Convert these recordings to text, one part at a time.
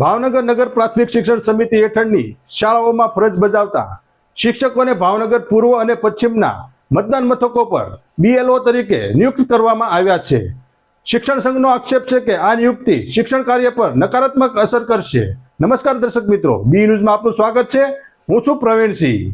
ભાવનગર નગર પ્રાથમિક શિક્ષણ સમિતિ હેઠળની શાળાઓમાં ફરજ બજાવતા શિક્ષકોને ભાવનગર પૂર્વ અને પશ્ચિમના મતદાન મથકો પર બીએલઓ તરીકે નિયુક્ત કરવામાં આવ્યા છે. શિક્ષણ સંઘનો આક્ષેપ છે કે આ નિયુક્તિ શિક્ષણ કાર્ય પર નકારાત્મક અસર કરશે. નમસ્કાર દર્શક મિત્રો બી ન્યૂઝમાં આપનું સ્વાગત છે. હું છું પ્રવીણસિંહ.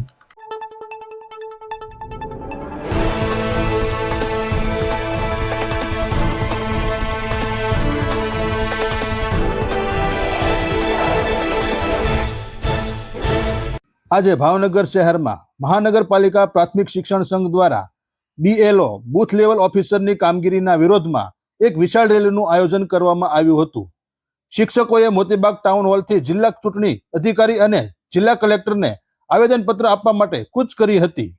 આજે ભાવનગર શહેરમાં મહાનગરપાલિકા પ્રાથમિક શિક્ષણ સંઘ દ્વારા બીએલઓ બૂથ લેવલ ઓફિસરની કામગીરીના વિરોધમાં એક વિશાળ રેલીનું આયોજન કરવામાં આવ્યું હતું. શિક્ષકોએ મોતીબાગ ટાઉન હોલથી જિલ્લા ચૂંટણી અધિકારી અને જિલ્લા કલેક્ટરને આવેદનપત્ર આપવા માટે કૂચ કરી હતી.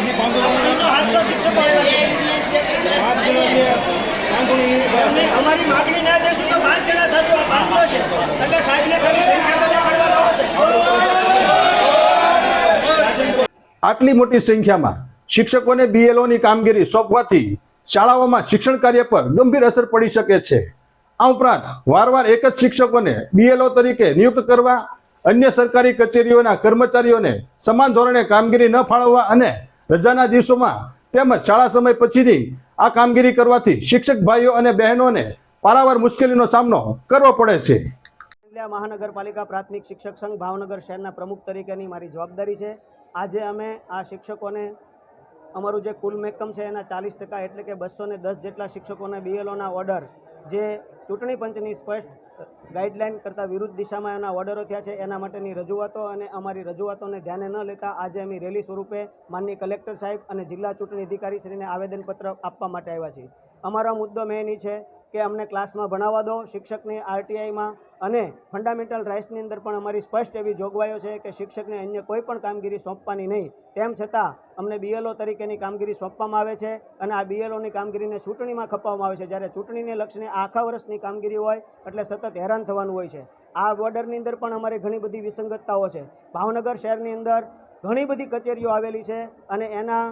પાંચ અમારી માગણી ના દેશું તો પાંચ જણા થશો પાંચસો છે. એટલે સાહેબને ખાલી સંખ્યા આટલી મોટી સંખ્યામાં શિક્ષકોને બીએલઓની કામગીરી સોંપવાથી શાળાઓમાં શિક્ષણ કાર્ય પર ગંભીર અસર પડી શકે છે. આ ઉપરાંત વારવાર એક જ શિક્ષકોને બીએલઓ તરીકે નિયુક્ત કરવા અન્ય સરકારી કચેરીઓના કર્મચારીઓને સમાન ધોરણે કામગીરી ન ફાળવવા અને રજાના દિવસોમાં તેમજ શાળા સમય પછીની આ કામગીરી કરવાથી શિક્ષક ભાઈઓ અને બહેનોને પારાવાર મુશ્કેલીનો સામનો કરવો પડે છે. મહાનગરપાલિકા પ્રાથમિક શિક્ષક સંઘ ભાવનગર શહેરના પ્રમુખ તરીકેની મારી જવાબદારી છે. આજે અમે આ શિક્ષકોને, અમારું જે કુલ મેકમ છે એના ચાલીસ ટકા એટલે કે બસો દસ જેટલા શિક્ષકોને બીએલઓના ઓર્ડર જે ચૂંટણી પંચની સ્પષ્ટ ગાઈડલાઈન કરતાં વિરુદ્ધ દિશામાં એના ઓર્ડરો થયા છે, એના માટેની રજૂઆતો અને અમારી રજૂઆતોને ધ્યાને ન લેતા આજે અમે રેલી સ્વરૂપે માનનીય કલેક્ટર સાહેબ અને જિલ્લા ચૂંટણી અધિકારી શ્રીને આવેદનપત્ર આપવા માટે આવ્યા છીએ. અમારો મુદ્દો મેની છે કે અમને ક્લાસમાં ભણાવવા દો શિક્ષકની આરટીઆઈમાં. અને ફંડામેન્ટલ રાઇટ્સની અંદર પણ અમારી સ્પષ્ટ એવી જોગવાઈઓ છે કે શિક્ષકને અન્ય કોઈ પણ કામગીરી સોંપવાની નહીં. તેમ છતાં, અમને બીએલઓ તરીકેની કામગીરી સોંપવામાં આવે છે અને આ બીએલઓની કામગીરીને ચૂંટણીમાં ખપાવવામાં આવે છે. જ્યારે ચૂંટણીને લક્ષને આખા વર્ષની કામગીરી હોય એટલે સતત હેરાન થવાનું હોય છે. આ બોર્ડરની અંદર પણ અમારે ઘણી બધી વિસંગતતાઓ છે. ભાવનગર શહેરની અંદર ઘણી બધી કચેરીઓ આવેલી છે અને એના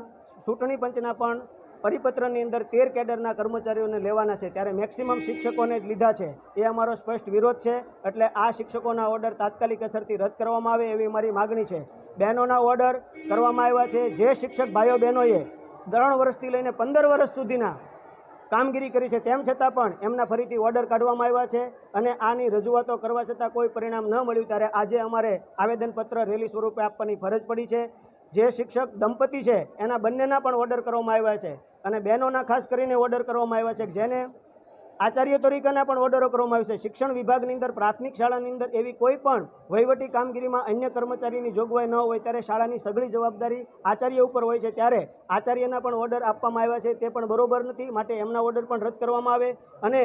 ચૂંટણી પંચના પણ પરિપત્રની અંદર તેર કેડરના કર્મચારીઓને લેવાના છે. ત્યારે મેક્સિમમ શિક્ષકોને જ લીધા છે. એ અમારો સ્પષ્ટ વિરોધ છે. એટલે આ શિક્ષકોના ઓર્ડર તાત્કાલિક અસરથી રદ કરવામાં આવે એવી મારી માગણી છે. બહેનોના ઓર્ડર કરવામાં આવ્યા છે. જે શિક્ષક ભાઈઓ બહેનોએ ત્રણ વર્ષથી લઈને પંદર વર્ષ સુધીના કામગીરી કરી છે, તેમ છતાં પણ એમના ફરીથી ઓર્ડર કાઢવામાં આવ્યા છે અને આની રજૂઆતો કરવા છતાં કોઈ પરિણામ ન મળ્યું ત્યારે આજે અમારે આવેદનપત્ર રેલી સ્વરૂપે આપવાની ફરજ પડી છે. જે શિક્ષક દંપતી છે, એના બંનેના પણ ઓર્ડર કરવામાં આવ્યા છે. અને બહેનોના ખાસ કરીને ઓર્ડર કરવામાં આવ્યા છે જેને આચાર્ય તરીકેના પણ ઓર્ડરો કરવામાં આવ્યા છે. શિક્ષણ વિભાગની અંદર, પ્રાથમિક શાળાની અંદર એવી કોઈ પણ વહીવટી કામગીરીમાં અન્ય કર્મચારીની જોગવાઈ ન હોય ત્યારે શાળાની સઘળી જવાબદારી આચાર્ય ઉપર હોય છે. ત્યારે આચાર્યના પણ ઓર્ડર આપવામાં આવ્યા છે. તે પણ બરોબર નથી. માટે એમના ઓર્ડર પણ રદ કરવામાં આવે. અને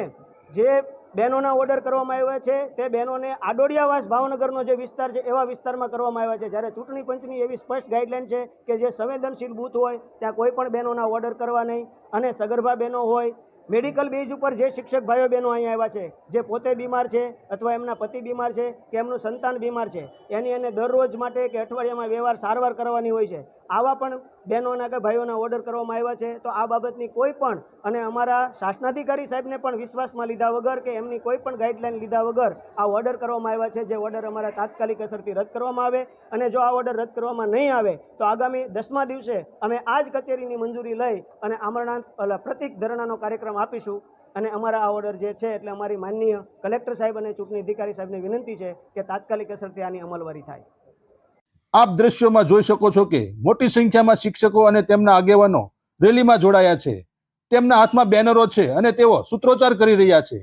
જે બહેનોના ઓર્ડર કરવામાં આવ્યા છે. તે બહેનોને આડોડિયાવાસ ભાવનગરનો જે વિસ્તાર છે, એવા વિસ્તારમાં કરવામાં આવ્યા છે. જ્યારે ચૂંટણી પંચની એવી સ્પષ્ટ ગાઈડલાઈન છે કે જે સંવેદનશીલ બૂથ હોય, ત્યાં કોઈ પણ બહેનોના ઓર્ડર કરવા નહીં. અને સગર્ભા બહેનો હોય મેડિકલ બેઝ ઉપર જે શિક્ષક ભાઈઓ બહેનો અહીંયા આવ્યા છે, જે પોતે બીમાર છે અથવા એમના પતિ બીમાર છે, કે એમનું સંતાન બીમાર છે, એની એને દરરોજ માટે કે અઠવાડિયામાં વ્યવહાર સારવાર કરવાની હોય છે. આવા પણ બહેનોના કે ભાઈઓના ઓર્ડર કરવામાં આવ્યા છે, તો આ બાબતની કોઈ પણ અને અમારા શાસનાધિકારી સાહેબને પણ વિશ્વાસમાં લીધા વગર કે એમની કોઈ પણ ગાઈડલાઈન લીધા વગર આ ઓર્ડર કરવામાં આવ્યા છે, જે ઓર્ડર અમારા તાત્કાલિક અસરથી રદ કરવામાં આવે અને જો આ ઓર્ડર રદ કરવામાં નહીં આવે, તો આગામી દસમા દિવસે અમે આ જ કચેરીની મંજૂરી લઈ અને આમરણાંત ઓલા પ્રતિક ધરણાનો કાર્યક્રમ આપીશું અને અમારા આ ઓર્ડર જે છે એટલે અમારી માનનીય કલેક્ટર સાહેબ અને ચૂંટણી અધિકારી સાહેબને વિનંતી છે કે તાત્કાલિક અસરથી આની અમલવારી થાય. આપ દ્રશ્યોમાં જોઈ શકો છો કે મોટી સંખ્યામાં શિક્ષકો અને તેમના આગેવાનો રેલીમાં જોડાયા છે. તેમના હાથમાં બેનરો છે અને તેઓ સૂત્રોચ્ચાર કરી રહ્યા છે.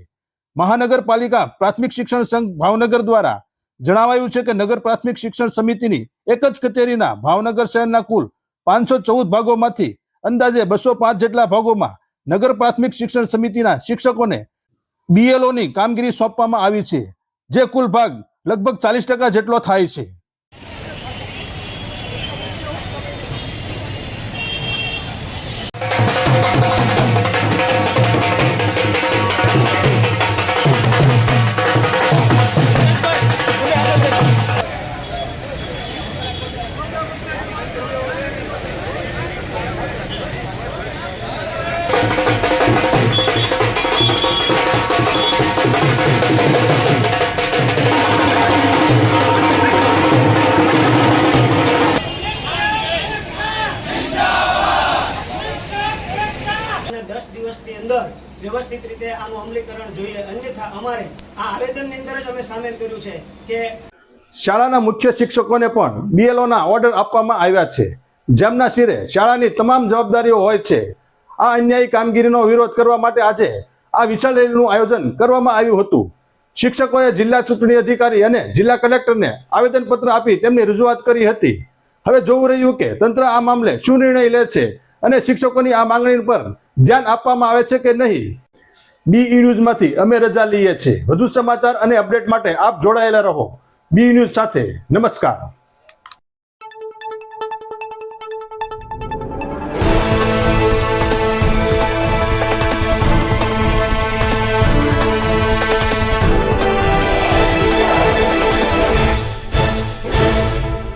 મહાનગરપાલિકા પ્રાથમિક શિક્ષણ સંઘ ભાવનગર દ્વારા જણાવાયું છે કે નગર પ્રાથમિક શિક્ષણ સમિતિની એક જ કચેરીના ભાવનગર શહેરના કુલ પાંચસો ચૌદ ભાગોમાંથી અંદાજે બસો પાંચ જેટલા ભાગોમાં નગર પ્રાથમિક શિક્ષણ સમિતિના શિક્ષકોને બીએલઓની કામગીરી સોંપવામાં આવી છે, જે કુલ ભાગ લગભગ ચાલીસ ટકા જેટલો થાય છે. રીતે આનું અમલીકરણ જોઈએ. અન્યથા અમારે આ આવેદનની અંદર જ અમે સામેલ કર્યું છે કે શાળાના મુખ્ય શિક્ષકોને પણ બીએલઓના ઓર્ડર આપવામાં આવ્યા છે. જેમના શિરે શાળાની તમામ જવાબદારીઓ હોય છે. આ અન્યાયી કામગીરીનો વિરોધ કરવા માટે આજે આ વિશાળ રેલીનું આયોજન કરવામાં આવ્યું હતું. શિક્ષકોએ જિલ્લા ચૂંટણી અધિકારી અને જિલ્લા કલેક્ટરને આવેદનપત્ર આપી તેમની રજૂઆત કરી હતી. હવે જોવું રહ્યું કે તંત્ર આ મામલે શું નિર્ણય લે છે અને શિક્ષકોની આ માંગણી પર ધ્યાન આપવામાં આવે છે કે નહીં. બી ન્યૂઝમાંથી અમે રજા લઈએ છીએ. વધુ સમાચાર અને અપડેટ માટે આપ જોડાયેલા રહો. બી ન્યૂઝ સાથે. નમસ્કાર.